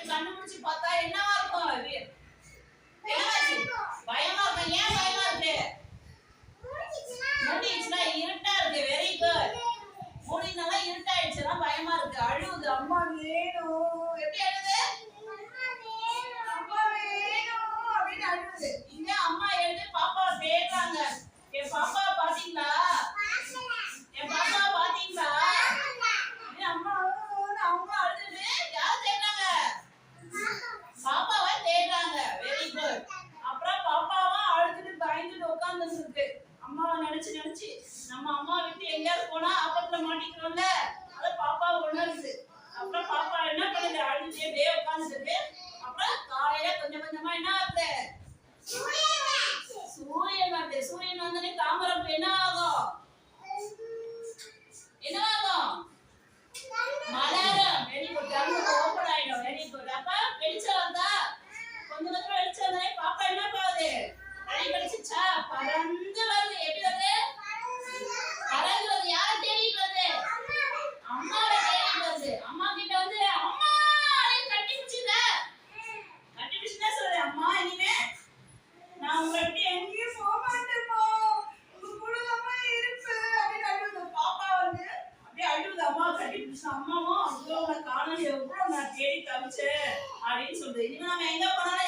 அப்படின்னு கண்டுபிடிச்சு பார்த்தா என்னவா இருக்கும் அது? பயமா இருக்கும் ஏன் பயமா இருக்கு? மூடிச்சுன்னா இருட்டா இருக்கு வெரி குட் மூடினாலாம் இருட்டாயிடுச்சுன்னா பயமா இருக்கு. அழுவுது. அம்மா வேணும் எப்படி அழுது அம்மா வேணும் அப்படின்னு அழுவுது. இங்க அம்மா எழுந்து பாப்பா தேடுறாங்க. என் பாப்பா பாத்தீங்களா என் பாப்பா எங்கேயாவது போனா ஆபத்துல மாட்டிக்கிறோம்ல செம்மமா அவ்வளோ காணொலியை கூட நான் தேடி தவிச்சேன் அப்படின்னு சொல்றேன். இன்னும் நம்ம எங்க போனாலும்